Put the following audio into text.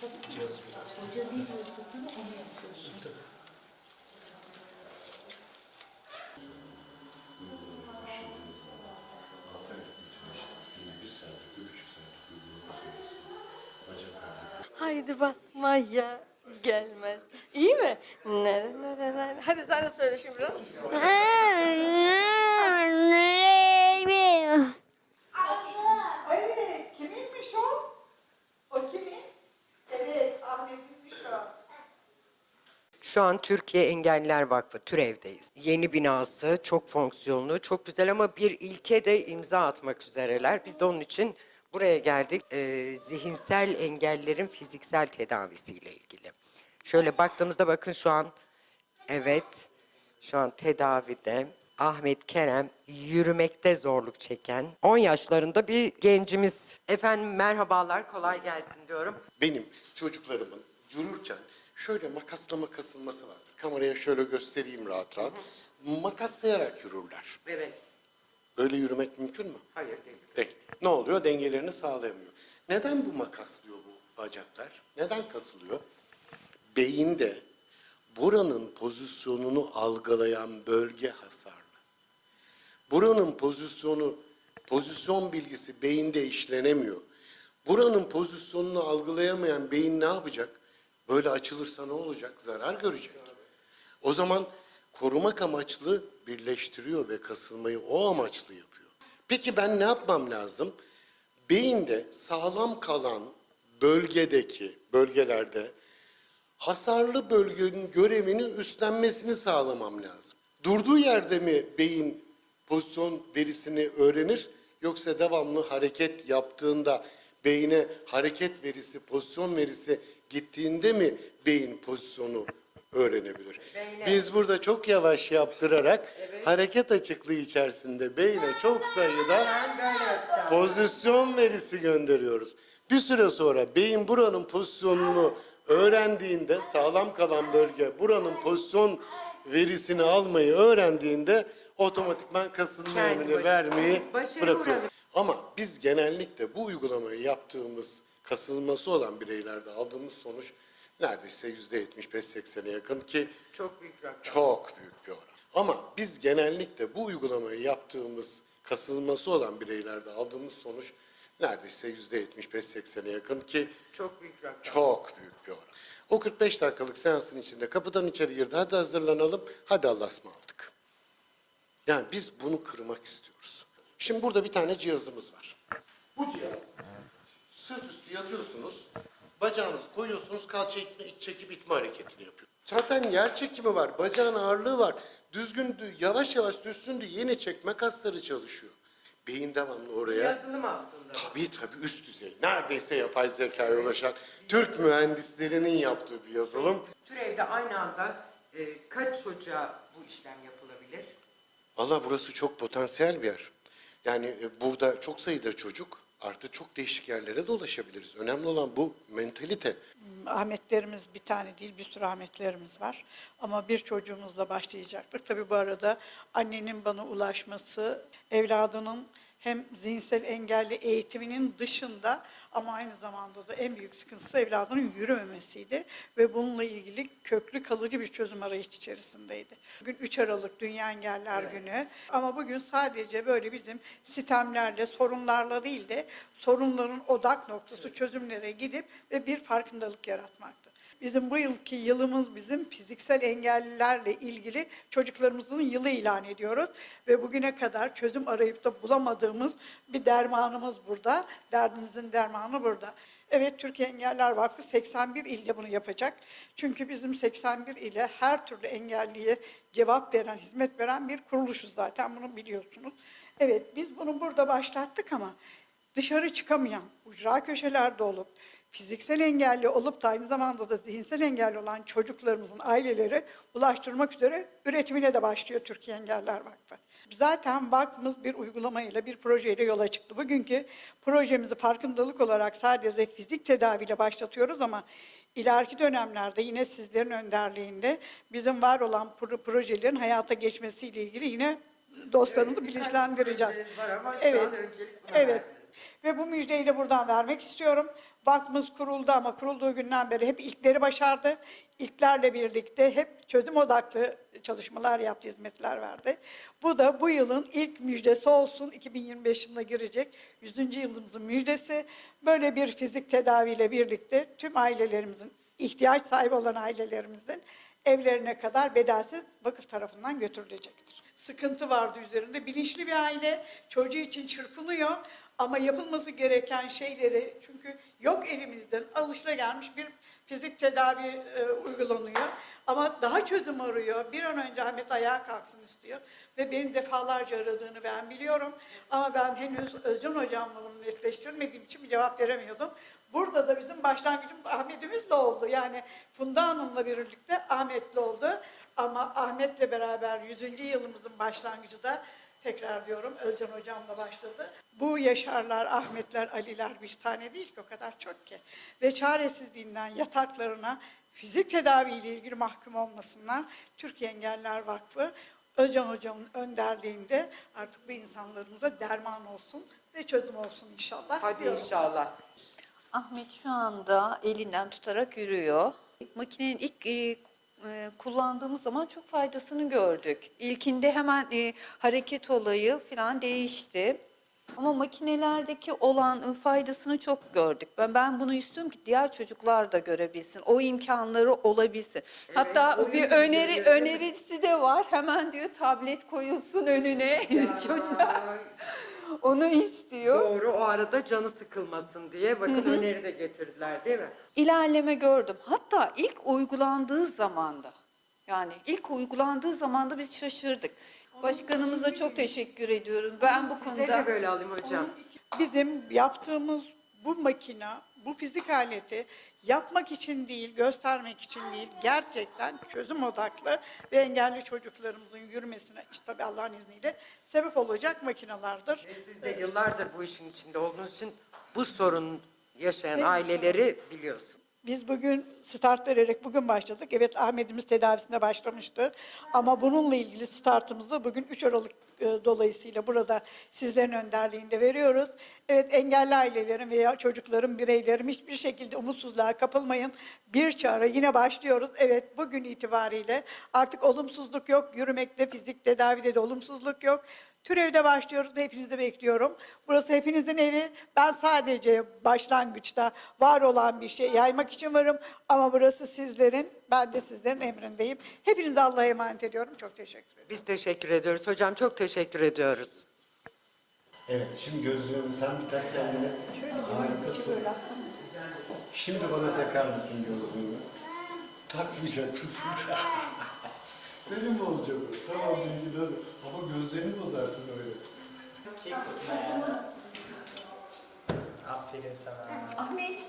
Hoca ne diyorsa sana onu yapıyorsun. Haydi basmaya gelmez. İyi mi? Nere nere nere. Hadi sen de söyle şimdi biraz. Evet, kiminmiş o? O kimin? Evet, Ahmet'inmiş o. Şu an Türkiye Engelliler Vakfı Türev'deyiz. Yeni binası, çok fonksiyonlu, çok güzel ama bir ilke de imza atmak üzereler. Biz de onun için buraya geldik. Ee, zihinsel engellerin fiziksel tedavisiyle ilgili. Şöyle baktığımızda bakın şu an, evet, şu an tedavide. Ahmet Kerem yürümekte zorluk çeken 10 yaşlarında bir gencimiz. Efendim merhabalar, kolay gelsin diyorum. benim çocuklarımın yürürken şöyle makaslama kasılması vardır. Kameraya şöyle göstereyim rahat rahat. Makaslayarak yürürler. Evet. Böyle yürümek mümkün mü? Hayır değil. Değil. Ne oluyor? Dengelerini sağlayamıyor. Neden bu makaslıyor bu bacaklar? Neden kasılıyor? Beyinde buranın pozisyonunu algılayan bölge hasarlı. Buranın pozisyonu, pozisyon bilgisi beyinde işlenemiyor. Buranın pozisyonunu algılayamayan beyin ne yapacak? Böyle açılırsa ne olacak? Zarar görecek. O zaman korumak amaçlı birleştiriyor ve kasılmayı o amaçlı yapıyor. Peki ben ne yapmam lazım? Beyinde sağlam kalan bölgedeki, bölgelerde hasarlı bölgenin görevini üstlenmesini sağlamam lazım. Durduğu yerde mi beyin pozisyon verisini öğrenir yoksa devamlı hareket yaptığında beyine hareket verisi, pozisyon verisi gittiğinde mi beyin pozisyonu öğrenebilir? Biz burada çok yavaş yaptırarak hareket açıklığı içerisinde beyine çok sayıda pozisyon verisi gönderiyoruz. Bir süre sonra beyin buranın pozisyonunu öğrendiğinde sağlam kalan bölge buranın pozisyon verisini almayı öğrendiğinde otomatikman emrini başına. vermeyi Başarı bırakıyor. Ama biz genellikle bu uygulamayı yaptığımız kasılması olan bireylerde aldığımız sonuç neredeyse yüzde 75-80'e yakın ki Çok büyük rakam. çok büyük bir oran. Ama biz genellikle bu uygulamayı yaptığımız kasılması olan bireylerde aldığımız sonuç neredeyse yüzde 75-80'e yakın ki Çok büyük rakam. çok büyük bir oran. O 45 dakikalık seansın içinde kapıdan içeri girdi. Hadi hazırlanalım. Hadi Allah'a ısmarladık. Yani biz bunu kırmak istiyoruz. Şimdi burada bir tane cihazımız var. Bu cihaz sırt üstü yatıyorsunuz. Bacağınızı koyuyorsunuz. Kalça itme, çekip itme hareketini yapıyor. Zaten yer çekimi var. Bacağın ağırlığı var. Düzgün, dü- yavaş yavaş düşsün diye yeni çekme kasları çalışıyor. Beyin devamlı oraya. Yazılım aslında. Tabii tabii üst düzey. Neredeyse yapay zekaya ulaşan Türk mühendislerinin yaptığı bir yazılım. Türev'de aynı anda e, kaç çocuğa bu işlem yapılabilir? Valla burası çok potansiyel bir yer. Yani e, burada çok sayıda çocuk artı çok değişik yerlere de ulaşabiliriz. Önemli olan bu mentalite. Ahmetlerimiz bir tane değil, bir sürü Ahmetlerimiz var. Ama bir çocuğumuzla başlayacaktık. Tabii bu arada annenin bana ulaşması, evladının hem zihinsel engelli eğitiminin dışında ama aynı zamanda da en büyük sıkıntısı evladının yürümemesiydi. Ve bununla ilgili köklü kalıcı bir çözüm arayış içerisindeydi. Bugün 3 Aralık Dünya Engeller Günü ama bugün sadece böyle bizim sistemlerle, sorunlarla değil de sorunların odak noktası çözümlere gidip ve bir farkındalık yaratmaktı. Bizim bu yılki yılımız bizim fiziksel engellilerle ilgili çocuklarımızın yılı ilan ediyoruz. Ve bugüne kadar çözüm arayıp da bulamadığımız bir dermanımız burada. Derdimizin dermanı burada. Evet Türkiye Engeller Vakfı 81 ilde bunu yapacak. Çünkü bizim 81 ile her türlü engelliye cevap veren, hizmet veren bir kuruluşuz zaten bunu biliyorsunuz. Evet biz bunu burada başlattık ama dışarı çıkamayan, ucra köşelerde olup, fiziksel engelli olup da aynı zamanda da zihinsel engelli olan çocuklarımızın aileleri ulaştırmak üzere üretimine de başlıyor Türkiye Engeller Vakfı. Zaten vakfımız bir uygulamayla, bir projeyle yola çıktı. Bugünkü projemizi farkındalık olarak sadece fizik tedaviyle başlatıyoruz ama ileriki dönemlerde yine sizlerin önderliğinde bizim var olan pro- projelerin hayata geçmesiyle ilgili yine dostlarımızı Evet, bilinçlendireceğiz. evet. evet. Ve bu müjdeyi de buradan vermek istiyorum. Vakfımız kuruldu ama kurulduğu günden beri hep ilkleri başardı. İlklerle birlikte hep çözüm odaklı çalışmalar yaptı, hizmetler verdi. Bu da bu yılın ilk müjdesi olsun. 2025 yılına girecek 100. yılımızın müjdesi. Böyle bir fizik tedaviyle birlikte tüm ailelerimizin, ihtiyaç sahibi olan ailelerimizin evlerine kadar bedelsiz vakıf tarafından götürülecektir. Sıkıntı vardı üzerinde. Bilinçli bir aile çocuğu için çırpınıyor ama yapılması gereken şeyleri çünkü yok elimizden alışılagelmiş bir fizik tedavi e, uygulanıyor. Ama daha çözüm arıyor. Bir an önce Ahmet ayağa kalksın istiyor. Ve beni defalarca aradığını ben biliyorum. Ama ben henüz Özcan Hocam'la bunu netleştirmediğim için bir cevap veremiyordum. Burada da bizim başlangıcımız Ahmet'imizle oldu. Yani Funda Hanım'la birlikte Ahmet'le oldu. Ama Ahmet'le beraber 100. yılımızın başlangıcı da tekrar diyorum Özcan Hocam'la başladı. Bu Yaşarlar, Ahmetler, Aliler bir tane değil ki o kadar çok ki. Ve çaresizliğinden yataklarına fizik tedaviyle ilgili mahkum olmasınlar. Türkiye Engeller Vakfı Özcan Hocam'ın önderliğinde artık bu insanlarımıza derman olsun ve çözüm olsun inşallah. Hadi diyorum. inşallah. Ahmet şu anda elinden tutarak yürüyor. Makinenin ilk e, kullandığımız zaman çok faydasını gördük. İlkinde hemen e, hareket olayı falan değişti. Ama makinelerdeki olan e, faydasını çok gördük. Ben ben bunu istiyorum ki diğer çocuklar da görebilsin. O imkanları olabilsin. Hatta oyun bir öneri mi? önerisi de var. Hemen diyor tablet koyulsun önüne. Çocuklar onu istiyor. Doğru o arada canı sıkılmasın diye bakın öneri de getirdiler değil mi? ilerleme gördüm. Hatta ilk uygulandığı zamanda yani ilk uygulandığı zamanda biz şaşırdık. Başkanımıza çok teşekkür ediyorum. Ben bu Sizleri konuda de böyle alayım hocam. Bizim yaptığımız bu makina, bu fizik aleti yapmak için değil, göstermek için değil, gerçekten çözüm odaklı ve engelli çocuklarımızın yürümesine, işte tabii Allah'ın izniyle sebep olacak makinalardır. Ve siz de yıllardır bu işin içinde olduğunuz için bu sorun yaşayan aileleri biliyorsunuz. Biz bugün start vererek bugün başladık. Evet Ahmet'imiz tedavisine başlamıştı. Ama bununla ilgili startımızı bugün 3 Aralık e, dolayısıyla burada sizlerin önderliğinde veriyoruz. Evet engelli ailelerin veya çocukların, bireylerin hiçbir şekilde umutsuzluğa kapılmayın. Bir çağrı yine başlıyoruz. Evet bugün itibariyle artık olumsuzluk yok. Yürümekte, fizik tedavide de olumsuzluk yok. Türevde başlıyoruz ve hepinizi bekliyorum. Burası hepinizin evi. Ben sadece başlangıçta var olan bir şey yaymak için varım. Ama burası sizlerin, ben de sizlerin emrindeyim. Hepinize Allah'a emanet ediyorum. Çok teşekkür ederim. Biz teşekkür ediyoruz. Hocam çok teşekkür ediyoruz. Evet, şimdi gözlüğünü sen bir tak kendine. Harikasın. Şimdi bana takar mısın gözlüğünü? Takmayacak mısın? Senin mi olacak o? Tamam bilgi nasıl? Ama gözlerini bozarsın öyle. Aferin sana.